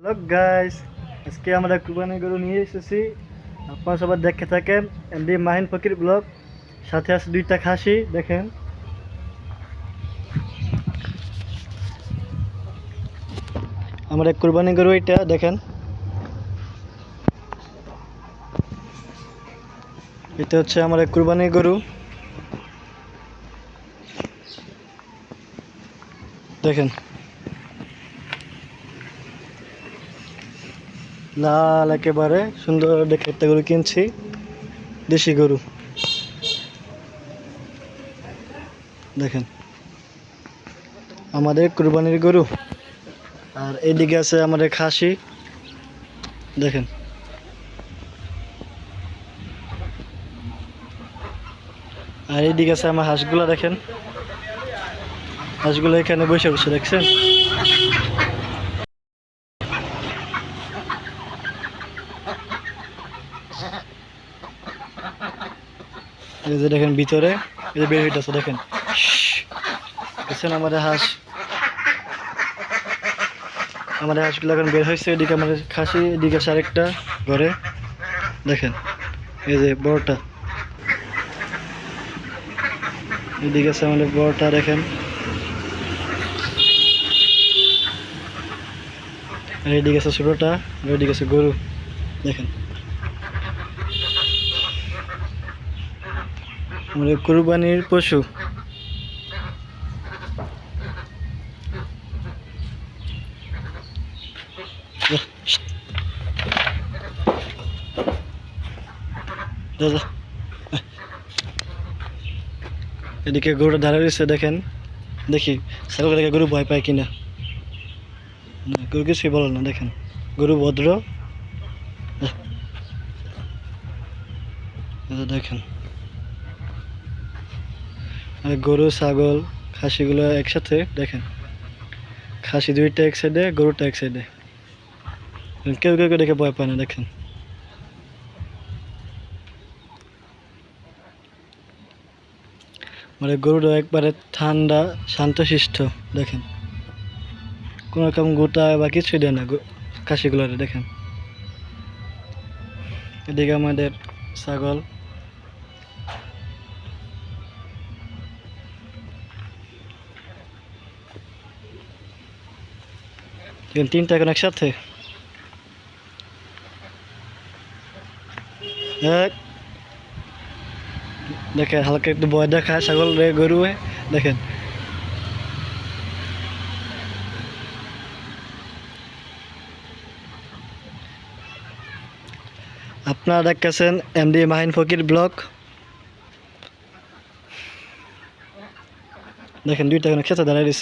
Hello guys আজকে আমরা কুরবানি গরু নিয়ে এসেছি। আপনারা সবাই দেখে থাকেন এমডি মাহিন ফকির ব্লগ। সাথে আছে দুইটা খাসি, দেখেন। আমাদের কুরবানি গরু এটা, দেখেন। এটা হচ্ছে আমাদের কুরবানি গরু। দেখেন। লাল একেবারে, সুন্দর দেখে একটা গরু কিনছি, দেশি গরু। দেখেন, আমাদের কুরবানির গরু। আর এদিকে আছে আমাদের খাসি। দেখেন। আর এইদিকে আছে আমার হাঁসগুলা, দেখেন। হাঁসগুলো এখানে বসে বসে, দেখছেন? এই যে দেখেন ভিতরে, এই যে বের হইতেছে, দেখেন। দেখছেন আমাদের হাঁস? আমাদের হাঁসগুলো এখন বের হয়েছে এদিকে আমাদের খাসি, এদিকে আছে আরেকটা ঘরে। দেখেন, এই যে বড়টা। এদিকে আছে আমাদের বড়টা, দেখেন। এদিকে আছে ছোটোটা এদিকে আছে গরু। দেখেন। আমাদের কুরবানির পশু। এদিকে গরুটা দাঁড়িয়ে রয়েছে দেখেন দেখি, ছাগল দেখে গরু ভয় পায় কিনা না, গরু কিছুই বলে না, দেখেন গরু ভদ্র। দেখেন গরু, ছাগল, খাসিগুলো একসাথে দেখেন। খাসি দুইটা এক সাইডে গরুটা এক সাইডে কেউ কেউ দেখে ভয় পায় না, দেখেন। মানে গরুটা একবারে ঠান্ডা, শান্তশিষ্ট, দেখেন। কোনো রকম গোটা বা কিছুই দেয় না খাসিগুলোরে, দেখেন। এদিকে আমাদের ছাগল দেখেন তিনটা এখন একসাথে? এক। দেখেন, হালকা একটু ভয় দেখায়, ছাগল রে, গরু দেখেন। আপনারা দেখতেছেন এমডি মাহিন ফকির ব্লগ। দেখেন, দুইটা এখন খেতে দাঁড়াই দিস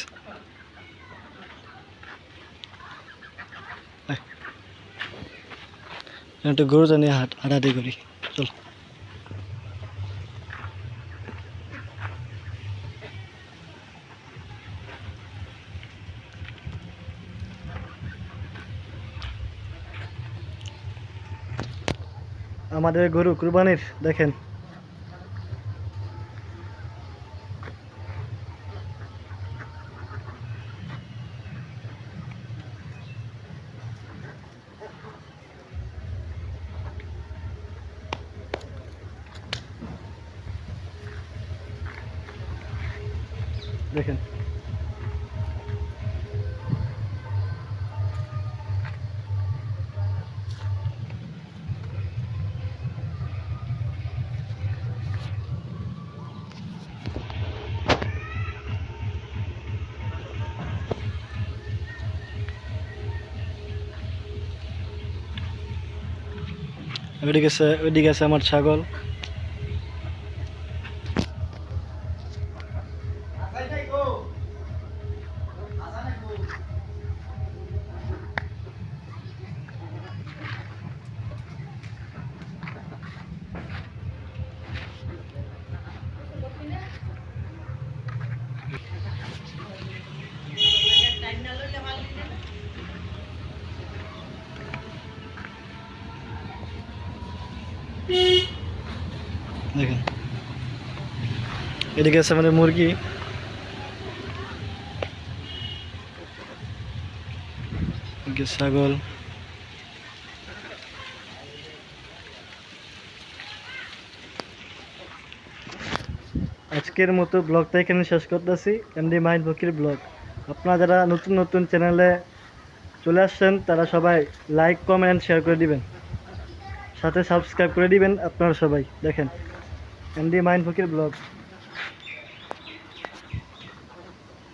একটু গরু নিয়ে হাট হাঁটাহাঁটি করি। চল। আমাদের গরু কুরবানির দেখেন। দেখেন। ওইদিকে ওইদিকে আছে আমার ছাগল। দেখেন। এদিকে আছে আমাদের মুরগি। ছাগল। আজকের মতো ব্লগটা এখানে শেষ করতেছি। MD mind Fakir blog. আপনারা যারা নতুন নতুন চ্যানেলে চলে আসছেন, তারা সবাই লাইক কমেন্ট শেয়ার করে দিবেন। সাথে সাবস্ক্রাইব করে দিবেন আপনারা সবাই। দেখেন। MD mind Fakir blog